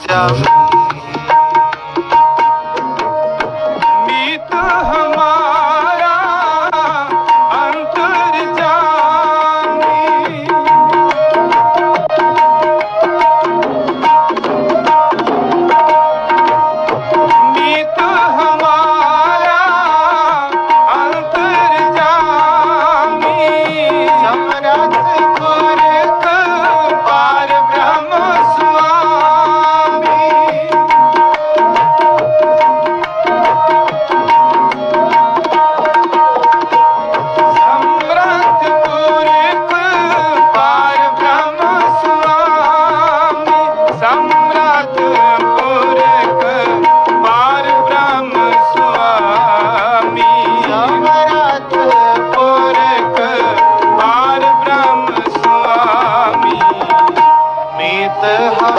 ਜਾਵੇ ਮੀਤ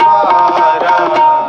हमारा